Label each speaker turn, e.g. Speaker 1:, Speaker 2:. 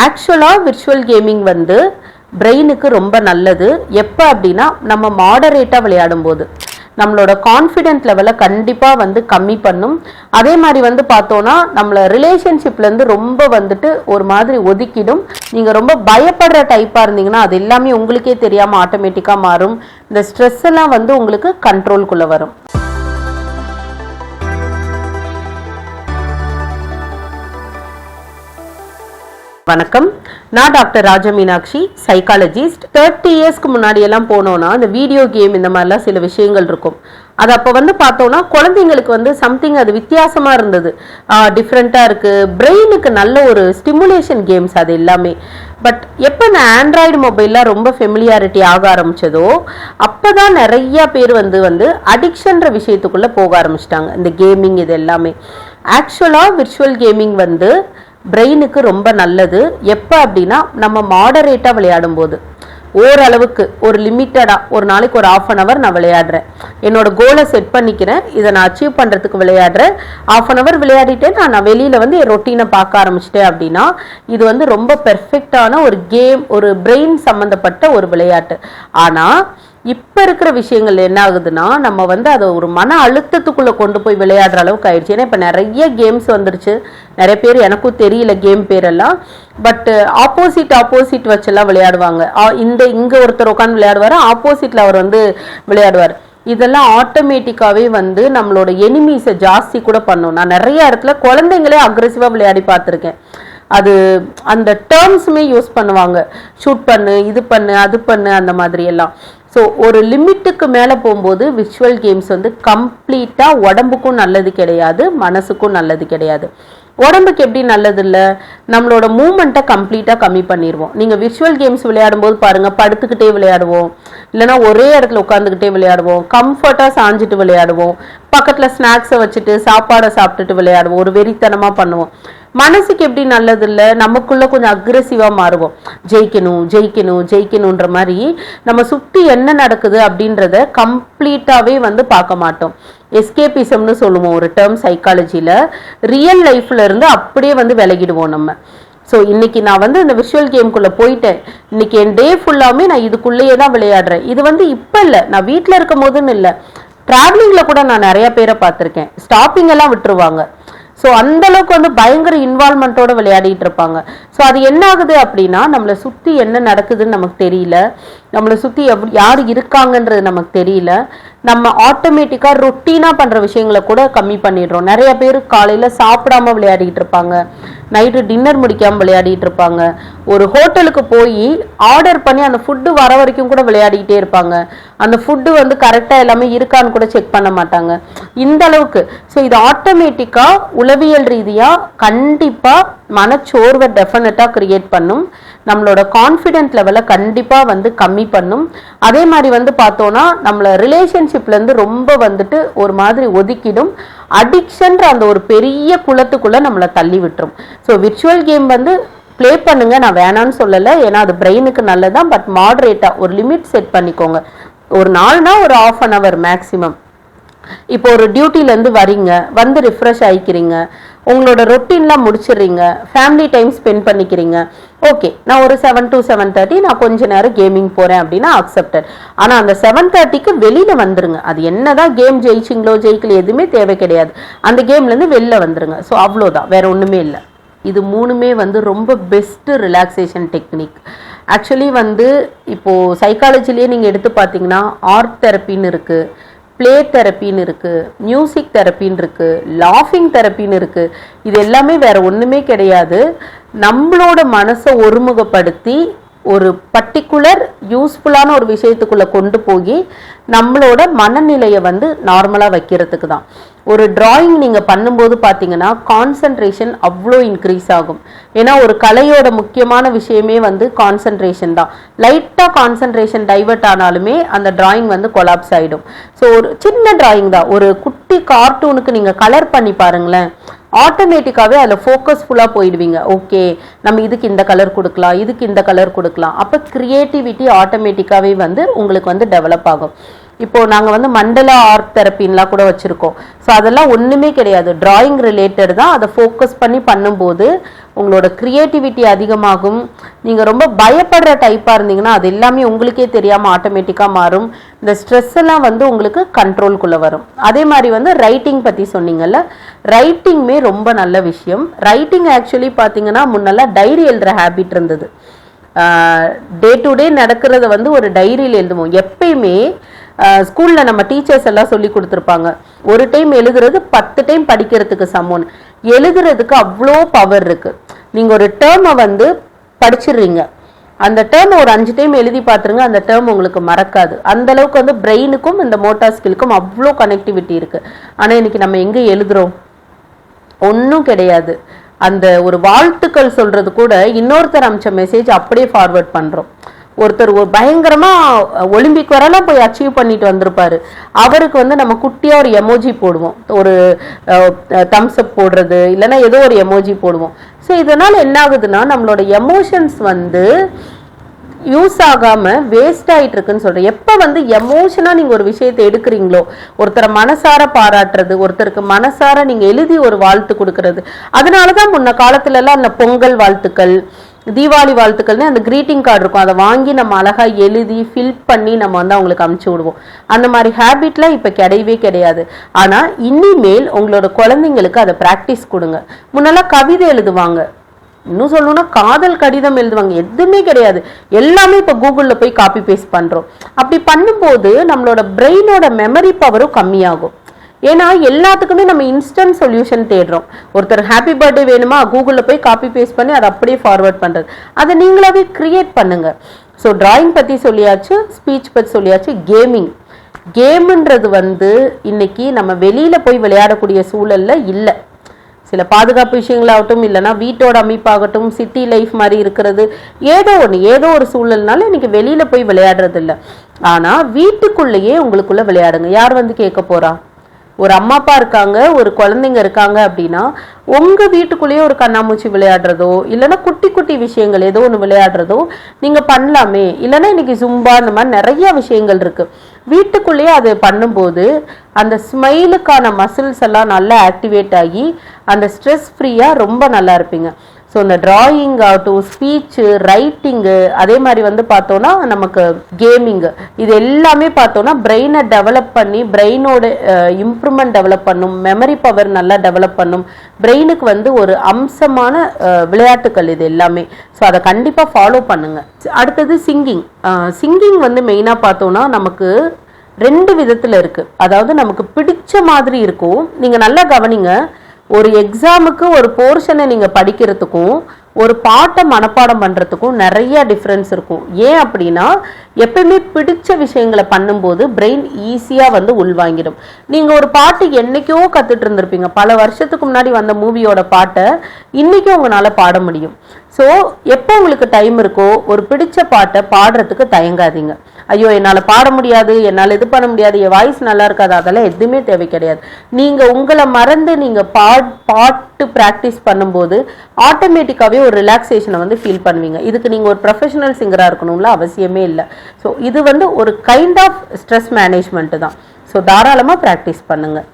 Speaker 1: ஆக்சுவலாக virtual gaming வந்து பிரெயினுக்கு ரொம்ப நல்லது. எப்போ அப்படின்னா நம்ம மாடரேட்டாக விளையாடும் போது நம்மளோட கான்ஃபிடென்ட் லெவலை கண்டிப்பாக வந்து கம்மி பண்ணும். அதே மாதிரி வந்து பார்த்தோன்னா நம்மளை ரிலேஷன்ஷிப்லேருந்து ரொம்ப வந்துட்டு ஒரு மாதிரி ஒதுக்கிடும். நீங்கள் ரொம்ப பயப்படுற டைப்பாக இருந்தீங்கன்னா அது எல்லாமே உங்களுக்கே தெரியாமல் ஆட்டோமேட்டிக்காக மாறும். இந்த ஸ்ட்ரெஸ் எல்லாம் வந்து உங்களுக்கு கண்ட்ரோல்குள்ளே வரும். வணக்கம். நான் டாக்டர் ராஜ மீனாட்சி சைக்காலஜிஸ்ட் தேர்ட்டி இயர்ஸ்க்கு முன்னாடி எல்லாம் போனோம்னா இந்த வீடியோ கேம் இந்த மாதிரிலாம் சில விஷயங்கள் இருக்கும். அது அப்போ வந்து பார்த்தோம்னா குழந்தைங்களுக்கு வந்து சம்திங் அது வித்தியாசமாக இருந்தது. டிஃப்ரெண்ட்டாக இருக்குது பிரெயினுக்கு நல்ல ஒரு ஸ்டிமுலேஷன் கேம்ஸ் அது எல்லாமே. பட் எப்போ இந்த ஆண்ட்ராய்டு மொபைல்லாம் ரொம்ப ஃபெமிலியாரிட்டி ஆக ஆரம்பிச்சதோ அப்போ தான் நிறைய பேர் வந்து வந்து அடிக்ஷன்ற விஷயத்துக்குள்ளே போக ஆரம்பிச்சிட்டாங்க. இந்த கேமிங் இது எல்லாமே. ஆக்சுவலாக விர்ச்சுவல் கேமிங் வந்து பிரெயினுக்கு ரொம்ப நல்லது. எப்போ அப்படின்னா நம்ம மாடரேட்டாக விளையாடும் போது ஓரளவுக்கு ஒரு லிமிட்டடாக ஒரு நாளைக்கு ஒரு ஆஃப் அன் ஹவர் நான் விளையாடுறேன். என்னோட கோலை செட் பண்ணிக்கிறேன். இதை நான் அச்சீவ் பண்ணுறதுக்கு விளையாடுறேன். ஆஃப் அன் ஹவர் விளையாடிட்டு நான் நான் வெளியில் வந்து என் ரொட்டீனை பார்க்க ஆரம்பிச்சிட்டேன் அப்படின்னா இது வந்து ரொம்ப பெர்ஃபெக்டான ஒரு கேம் ஒரு பிரெயின் சம்மந்தப்பட்ட ஒரு விளையாட்டு. ஆனால் இப்போ இருக்கிற விஷயங்கள் என்ன ஆகுதுன்னா நம்ம வந்து அதை ஒரு மன அழுத்தத்துக்குள்ளே கொண்டு போய் விளையாடுற அளவுக்கு ஆயிடுச்சு. ஏன்னா இப்போ நிறைய கேம்ஸ் வந்துருச்சு. நிறைய பேர் எனக்கும் தெரியல கேம் பேரெல்லாம். பட் ஆப்போசிட் ஆப்போசிட் வச்செல்லாம் விளையாடுவாங்க. இந்த இங்கே ஒருத்தர் உட்காந்து விளையாடுவார் ஆப்போசிட்டில் அவர் வந்து விளையாடுவார். இதெல்லாம் ஆட்டோமேட்டிக்காகவே வந்து நம்மளோட எனிமீஸை ஜாஸ்தி கூட பண்ணும். நான் நிறைய இடத்துல குழந்தைங்களே அக்ரெசிவாக விளையாடி பார்த்துருக்கேன். அது அந்த டேர்ம்ஸுமே யூஸ் பண்ணுவாங்க. ஷூட் பண்ணு இது பண்ணு அது பண்ணு அந்த மாதிரி எல்லாம். ஸோ ஒரு லிமிட்டுக்கு மேலே போகும்போது விர்ச்சுவல் கேம்ஸ் வந்து கம்ப்ளீட்டாக உடம்புக்கும் நல்லது கிடையாது மனசுக்கும் நல்லது கிடையாது. உடம்புக்கு எப்படி நல்லது இல்லை? நம்மளோட மூமெண்ட்டை கம்ப்ளீட்டாக கம்மி பண்ணிடுவோம் நீங்கள் விர்ச்சுவல் கேம்ஸ் விளையாடும்போது பாருங்கள் படுத்துக்கிட்டே விளையாடுவோம். இல்லைன்னா ஒரே இடத்துல உட்காந்துக்கிட்டே விளையாடுவோம். கம்ஃபர்ட்டாக சாஞ்சிட்டு விளையாடுவோம். பக்கத்தில் ஸ்நாக்ஸை வச்சுட்டு சாப்பாடை சாப்பிட்டுட்டு விளையாடுவோம். ஒரு வெறித்தனமாக பண்ணுவோம். மனசுக்கு எப்படி நல்லது இல்லை நமக்குள்ள கொஞ்சம் அக்ரெசிவாக மாறுவோம். ஜெயிக்கணும் ஜெயிக்கணும் ஜெயிக்கணுன்ற மாதிரி நம்ம சுற்றி என்ன நடக்குது அப்படின்றத கம்ப்ளீட்டாகவே வந்து பார்க்க மாட்டோம். எஸ்கேபிசம்னு சொல்லுவோம் ஒரு டேர்ம் சைக்காலஜியில் ரியல் லைஃப்ல இருந்து அப்படியே வந்து விலகிடுவோம் நம்ம. ஸோ இன்னைக்கு நான் வந்து இந்த விஷுவல் கேம்குள்ளே போயிட்டேன். இன்னைக்கு என் டே ஃபுல்லாமே நான் இதுக்குள்ளேயே தான் விளையாடுறேன். இது வந்து இப்போ இல்லை. நான் வீட்டில் இருக்கும் போதுன்னு இல்லை. ட்ராவலிங்கில் கூட நான் நிறைய பேரை பார்த்துருக்கேன். ஸ்டாப்பிங் எல்லாம் விட்டுருவாங்க. ஸோ அந்த அளவுக்கு வந்து பயங்கர இன்வால்மெண்ட்டோட விளையாடிட்டு இருப்பாங்க. ஸோ அது என்ன ஆகுது அப்படின்னா நம்மளை சுற்றி என்ன நடக்குதுன்னு நமக்கு தெரியல. நம்மளை சுற்றி எவ் யார் இருக்காங்கன்றது நமக்கு தெரியல. நம்ம ஆட்டோமேட்டிக்காக ரொட்டீனாக பண்ணுற விஷயங்களை கூட கம்மி பண்ணிடுறோம். நிறைய பேர் காலையில் சாப்பிடாம விளையாடிட்டு இருப்பாங்க. நைட்டு டின்னர் முடிக்காமல் விளையாடிட்டு இருப்பாங்க. ஒரு ஹோட்டலுக்கு போய் ஆர்டர் பண்ணி அந்த ஃபுட்டு வர வரைக்கும் கூட விளையாடிக்கிட்டே இருப்பாங்க. அந்த ஃபுட்டு வந்து கரெக்டாக எல்லாமே இருக்கான்னு கூட செக் பண்ண மாட்டாங்க. இந்த அளவுக்கு. ஸோ இது ஆட்டோமேட்டிக்காக உளவியல் ரீதியாக கண்டிப்பாக மனச்சோர்வை டெஃபினட்டாக கிரியேட் பண்ணும். நம்மளோட கான்ஃபிடென்ட் லெவலை கண்டிப்பாக வந்து கம்மி பண்ணும். அதே மாதிரி வந்து பார்த்தோன்னா நம்மளை ரிலேஷன்ஷிப்லேருந்து ரொம்ப வந்துட்டு ஒரு மாதிரி ஒதுக்கிடும். அடிக்ஷன்ற அந்த ஒரு பெரிய குளத்துக்குள்ளே நம்மளை தள்ளி விட்டுரும். ஸோ விர்ச்சுவல் கேம் வந்து ப்ளே பண்ணுங்க. நான் வேணான்னு சொல்லலை. ஏன்னா அது பிரெயினுக்கு நல்லதான் பட் மாடரேட்டாக ஒரு லிமிட் செட் பண்ணிக்கோங்க. ஒரு நாள்னா ஒரு ஆஃப் அன் ஹவர் மேக்ஸிமம் இப்போ ஒரு டியூட்டிலேருந்து வரீங்க வந்து ரிஃப்ரெஷ் ஆகிக்கிறீங்க உங்களோட ரொட்டீன்லாம் முடிச்சிடுறீங்க. ஃபேமிலி டைம் ஸ்பெண்ட் பண்ணிக்கிறீங்க. ஓகே நான் ஒரு செவன் டு செவன் தேர்ட்டி நான் கொஞ்ச நேரம் கேமிங் போகிறேன் அப்படின்னா அக்செப்டட் ஆனால் அந்த செவன் தேர்ட்டிக்கு வெளியில் வந்துருங்க. அது என்னதான் கேம் ஜெயிச்சிங்களோ ஜெயிக்கல எதுவுமே தேவை கிடையாது. அந்த கேம்லேருந்து வெளில வந்துருங்க. ஸோ அவ்வளோதான் வேற ஒன்றுமே இல்லை. இது மூணுமே வந்து ரொம்ப பெஸ்ட்டு ரிலாக்ஸேஷன் டெக்னிக் ஆக்சுவலி வந்து இப்போது சைக்காலஜிலேயே நீங்கள் எடுத்து பார்த்தீங்கன்னா ஆர்ட் தெரப்பின்னு இருக்குது ப்ளே தெரப்பின்னு இருக்குது மியூசிக் தெரப்பின்னு இருக்குது லாஃபிங் தெரப்பின்னு இருக்குது இது எல்லாமே வேறு ஒன்றுமே கிடையாது. நம்மளோட மனசை ஒருமுகப்படுத்தி ஒரு பர்டிகுலர் யூஸ்ஃபுல்லான ஒரு விஷயத்துக்குள்ளே கொண்டு போய் நம்மளோட மனநிலையை வந்து நார்மலாக வைக்கிறதுக்கு தான். ஒரு டிராயிங் நீங்கள் பண்ணும்போது பார்த்தீங்கன்னா கான்சன்ட்ரேஷன் அவ்வளோ இன்க்ரீஸ் ஆகும். ஏன்னா ஒரு கலையோட முக்கியமான விஷயமே வந்து கான்சன்ட்ரேஷன் தான். லைட்டாக கான்சன்ட்ரேஷன் டைவர்ட் ஆனாலுமே அந்த டிராயிங் வந்து கொலாப்ஸ் ஆகிடும் ஸோ ஒரு சின்ன டிராயிங் தான். ஒரு குட்டி கார்ட்டூனுக்கு நீங்கள் கலர் பண்ணி பாருங்களேன். ஆட்டோமேட்டிக்காகவே அதில் ஃபோக்கஸ்ஃபுல்லாக போயிடுவீங்க. ஓகே நம்ம இதுக்கு இந்த கலர் கொடுக்கலாம் இதுக்கு இந்த கலர் கொடுக்கலாம். அப்போ க்ரியேட்டிவிட்டி ஆட்டோமேட்டிக்காகவே வந்து உங்களுக்கு வந்து டெவலப் ஆகும். இப்போ நாங்கள் வந்து மண்டலா ஆர்ட் தெரப்பின்லாம் கூட வச்சுருக்கோம். ஸோ அதெல்லாம் ஒன்றுமே கிடையாது. டிராயிங் ரிலேட்டட் தான். அதை ஃபோக்கஸ் பண்ணி பண்ணும்போது உங்களோட க்ரியேட்டிவிட்டி அதிகமாகும். நீங்கள் ரொம்ப பயப்படுற டைப்பாக இருந்தீங்கன்னா அது எல்லாமே உங்களுக்கே தெரியாமல் ஆட்டோமேட்டிக்காக மாறும். இந்த ஸ்ட்ரெஸ் எல்லாம் வந்து உங்களுக்கு கண்ட்ரோல்குள்ளே வரும். அதே மாதிரி வந்து ரைட்டிங் பற்றி சொன்னீங்கல்ல ரைட்டிங்குமே ரொம்ப நல்ல விஷயம். ரைட்டிங் ஆக்சுவலி பார்த்தீங்கன்னா முன்னெல்லாம் டைரி எழுதுகிற ஹேபிட் இருந்தது. டே டு டே நடக்கிறத வந்து ஒரு டைரியில் எழுதுவோம். எப்பயுமே ஸ்கூலில் நம்ம டீச்சர்ஸ் எல்லாம் சொல்லி கொடுத்துருப்பாங்க. ஒரு டைம் எழுதுறது பத்து டைம் படிக்கிறதுக்கு சமம். எழுதுறதுக்கு அவ்வளோ பவர் இருக்குது நீங்கள் ஒரு டேர்மை வந்து படிச்சிடுறீங்க. அந்த டேர்ம் ஒரு அஞ்சு டைம் எழுதி பார்த்துருங்க அந்த டேர்ம் உங்களுக்கு மறக்காது. அந்த அளவுக்கு வந்து பிரெயினுக்கும் இந்த மோட்டார் ஸ்கில்க்கும் அவ்வளோ கனெக்டிவிட்டி இருக்குது ஆனால் இன்னைக்கு நம்ம எங்கே எழுதுகிறோம் ஒன்றும் கிடையாது. அந்த ஒரு வாழ்த்துக்கள் சொல்கிறது கூட இன்னொருத்தர் அமிச்ச மெசேஜ் அப்படியே ஃபார்வர்ட் பண்ணுறோம் ஒருத்தர் ஒரு பயங்கரமா ஒலிம்பிக் வரலாம் போய் அச்சீவ் பண்ணிட்டு வந்திருப்பாரு. அவருக்கு வந்து நம்ம குட்டியா ஒரு எமோஜி போடுவோம். ஒரு தம்ஸ்அப் போடுறது இல்லைன்னா ஏதோ ஒரு எமோஜி போடுவோம். ஸோ இதனால என்ன ஆகுதுன்னா நம்மளோட எமோஷன்ஸ் வந்து யூஸ் ஆகாம வேஸ்ட் ஆயிட்டு இருக்குன்னு சொல்றேன். எப்ப வந்து எமோஷனா நீங்க ஒரு விஷயத்தை எடுக்கிறீங்களோ ஒருத்தரை மனசார பாராட்டுறது ஒருத்தருக்கு மனசார நீங்க எழுதி ஒரு வாழ்த்து கொடுக்கறது அதனாலதான் முன்ன காலத்துல எல்லாம் அந்த பொங்கல் வாழ்த்துக்கள் தீபாவளி வாழ்த்துக்கள்னு அந்த க்ரீட்டிங் கார்டு இருக்கும். அதை வாங்கி நம்ம அழகா எழுதி ஃபில் பண்ணி நம்ம வந்து அவங்களுக்கு அமுச்சு விடுவோம். அந்த மாதிரி ஹேபிட்லாம் இப்போ கிடையவே கிடையாது. ஆனால் இனிமேல் உங்களோட குழந்தைங்களுக்கு அதை ப்ராக்டிஸ் கொடுங்க. முன்னெல்லாம் கவிதை எழுதுவாங்க. இன்னும் சொல்லணும்னா காதல் கடிதம் எழுதுவாங்க. எதுவுமே கிடையாது. எல்லாமே இப்போ கூகுளில் போய் காப்பி பேஸ்ட் பண்ணுறோம் அப்படி பண்ணும்போது நம்மளோட பிரெயினோட மெமரி பவரும் கம்மியாகும். ஏன்னா எல்லாத்துக்குமே நம்ம இன்ஸ்டன்ட் சொல்யூஷன் தேடுறோம். ஒருத்தர் ஹாப்பி பர்த்டே வேணுமா கூகுளில் போய் காப்பி பேஸ்ட் பண்ணி அதை அப்படியே ஃபார்வர்ட் பண்ணுறது அதை நீங்களாவே கிரியேட் பண்ணுங்க. ஸோ டிராயிங் பற்றி சொல்லியாச்சு ஸ்பீச் பற்றி சொல்லியாச்சு கேமிங் கேம்ன்றது வந்து இன்னைக்கு நம்ம வெளியில் போய் விளையாடக்கூடிய சூழலில் இல்லை. சில பாதுகாப்பு விஷயங்களாகட்டும் இல்லைன்னா வீட்டோட அமைப்பாகட்டும் சிட்டி லைஃப் மாதிரி இருக்கிறது ஏதோ ஒன்று ஏதோ ஒரு சூழல்னால இன்னைக்கு வெளியில் போய் விளையாடுறது இல்லை ஆனால் வீட்டுக்குள்ளேயே உங்களுக்குள்ளே விளையாடுங்க. யார் வந்து கேட்க போகிறா ஒரு அம்மா அப்பா இருக்காங்க ஒரு குழந்தைங்க இருக்காங்க அப்படின்னா உங்க வீட்டுக்குள்ளேயே ஒரு கண்ணாமூச்சி விளையாடுறதோ இல்லைன்னா குட்டி குட்டி விஷயங்கள் ஏதோ ஒன்று விளையாடுறதோ நீங்க பண்ணலாமே. இல்லைன்னா இன்னைக்கு ஜும்பா இந்த மாதிரி நிறைய விஷயங்கள் இருக்கு. வீட்டுக்குள்ளேயே அது பண்ணும்போது அந்த ஸ்மைலுக்கான மசில்ஸ் எல்லாம் நல்லா ஆக்டிவேட் ஆகி அந்த ஸ்ட்ரெஸ் ஃப்ரீயா ரொம்ப நல்லா இருப்பீங்க. ஸோ இந்த டிராயிங் ஆகட்டும் ஸ்பீச்சு ரைட்டிங்கு அதே மாதிரி வந்து பார்த்தோன்னா நமக்கு கேமிங்கு இது எல்லாமே பார்த்தோன்னா பிரெயினை டெவலப் பண்ணி பிரெயினோட இம்ப்ரூவ்மெண்ட் டெவலப் பண்ணும் மெமரி பவர் நல்லா டெவலப் பண்ணும். பிரெயினுக்கு வந்து ஒரு அம்சமான விளையாட்டுகள் விளையாட்டுக்கள் இது எல்லாமே. ஸோ அதை கண்டிப்பாக ஃபாலோ பண்ணுங்கள் அடுத்தது சிங்கிங் சிங்கிங் வந்து மெயினாக பார்த்தோன்னா நமக்கு ரெண்டு விதத்தில் இருக்குது அதாவது நமக்கு பிடிச்ச மாதிரி இருக்கும். நீங்கள் நல்லா கவனிங்க. ஒரு எக்ஸாமுக்கு ஒரு போர்ஷனை நீங்கள் படிக்கிறதுக்கும் ஒரு பாட்டை மனப்பாடம் பண்ணுறதுக்கும் நிறைய டிஃப்ரென்ஸ் இருக்கும். ஏன் அப்படின்னா எப்பயுமே பிடிச்ச விஷயங்களை பண்ணும்போது பிரெயின் ஈஸியாக வந்து உள்வாங்கிடும். நீங்கள் ஒரு பாட்டு என்னைக்கோ கற்றுட்டு இருந்திருப்பீங்க. பல வருஷத்துக்கு முன்னாடி வந்த மூவியோட பாட்டை இன்றைக்கும் உங்களால் பாட முடியும். ஸோ எப்போ உங்களுக்கு டைம் இருக்கோ ஒரு பிடிச்ச பாட்டை பாடுறதுக்கு தயங்காதீங்க. ஐயோ என்னால் பாட முடியாது என்னால் இது பண்ண முடியாது என் வாய்ஸ் நல்லா இருக்காது அதெல்லாம் எதுவுமே தேவை கிடையாது. நீங்கள் உங்களை மறந்து நீங்கள் பாட் பாட்டு ப்ராக்டிஸ் பண்ணும்போது ஆட்டோமேட்டிக்காகவே ஒரு ரிலாக்ஸேஷனை வந்து ஃபீல் பண்ணுவீங்க. இதுக்கு நீங்கள் ஒரு ப்ரொஃபஷனல் சிங்கராக இருக்கணும்ல அவசியமே இல்லை. ஸோ இது வந்து ஒரு கைண்ட் ஆஃப் ஸ்ட்ரெஸ் மேனேஜ்மெண்ட்டு தான். ஸோ தாராளமாக ப்ராக்டிஸ் பண்ணுங்கள்